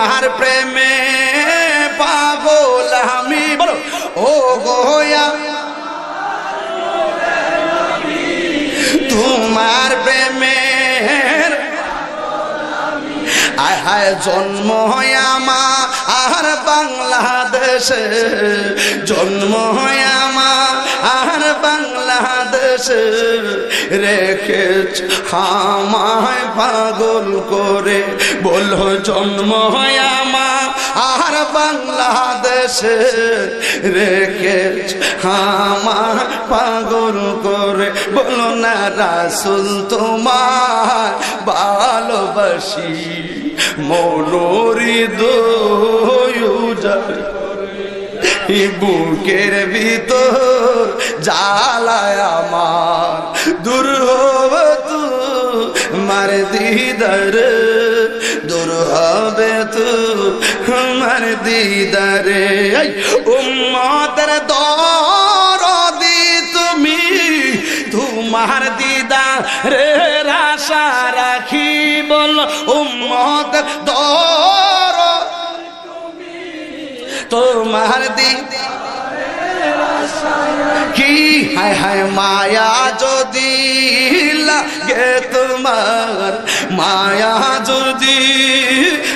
তোমার প্রেমে পাগল আমি। বলো। ও গোয়া তোমার প্রেমের আয় জন্ম হয় আর বাংলাদেশে। জন্ম হয় আর বাংলাদেশে। রেখেছ আমায় পাগল করে বলল, জন্ম আমার, আর বাংলাদেশে রেখেছ আমার পাগল করে। বলো না রাসুল, তোমার ভালোবাসি মনোরি দোয় বুকের ভিতর জ্বালায় আমার দূর হবে তু মার দিদার, দূর হবে তু মার দিদারে। উম্মতের দরদি তুমি, তোমার দিদা রে আশা রাখি বল, উম্মত দর তোমার দি কি হায় হায় মায়া যদি লাগে তোমার মায়া যদি,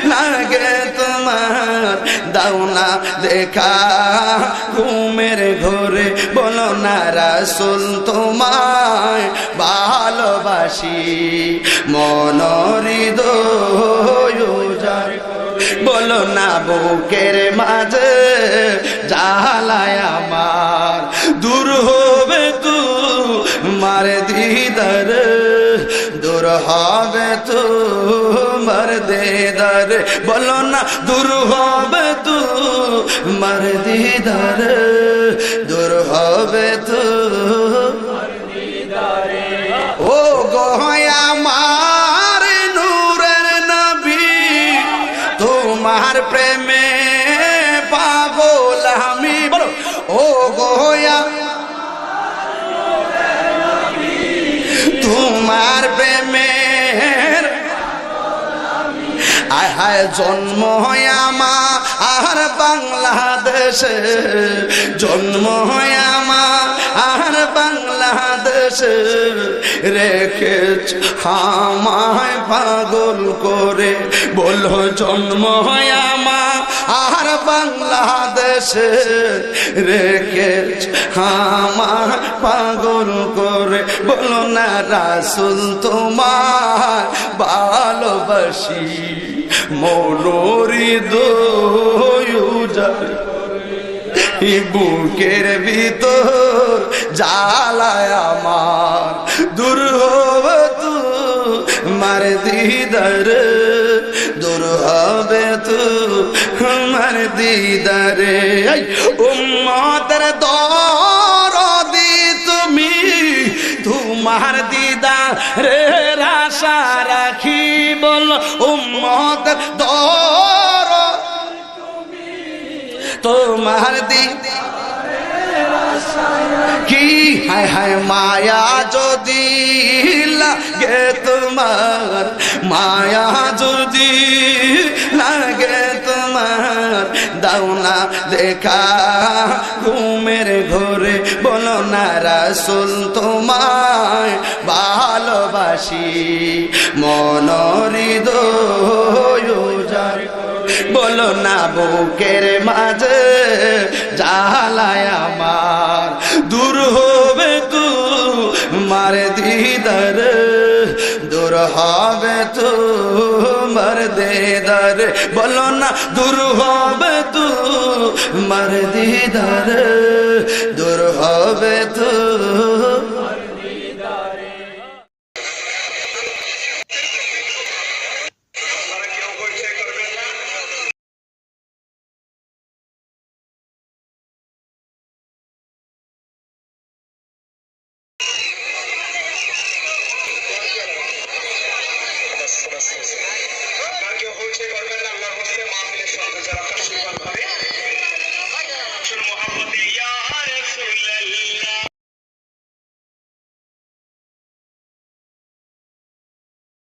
লাগে তোমার। দাও না দেখা, ঘুমের ঘরে বলো না রাসুল তোমায় ভালোবাসি। মনরিদয় যায় বলো না বুকের মাঝে জালায় আমার। মার দিদার দূর হবে তু মার দিদার বলো না দূর হবে তু মার দিদার দূর হবে তু ও মার নবী তোমার প্রেমে হায় জন্ম হয় আমার, আর বাংলাদেশে। জন্ম হয় আমার, আর বাংলাদেশে। রেখেছ আমায় পাগল করে বলো জন্ম হয় আমার, আর বাংলাদেশে। রেখেছ আমার পাগল করে বলো না রাসুল তোমার ভালোবাসি। মনোরি দোয় বুকের ভিতর জালায় আমার দূর হবে তু, মার দিদার। দূর হবে তু, মার দিদারে। উম্মতের দরদি তুমি তোমার দিদা তোমার দি। কি? হায় হায় মায়া যদি লাগে তোমার, মায়া যদি লাগে তোমার, দাও না দেখা। ঘুমের ঘরে বলো না রাসুল তোমায় ভালোবাসি। মনরিদয় যায় বলো না বুকের মাঝে জালায় আমার দূর হবে তু, মার দিদার, দূর হবে তু, মার দিদার। বলো না দূর হবে তু, মার দিদার, দূর হবে তু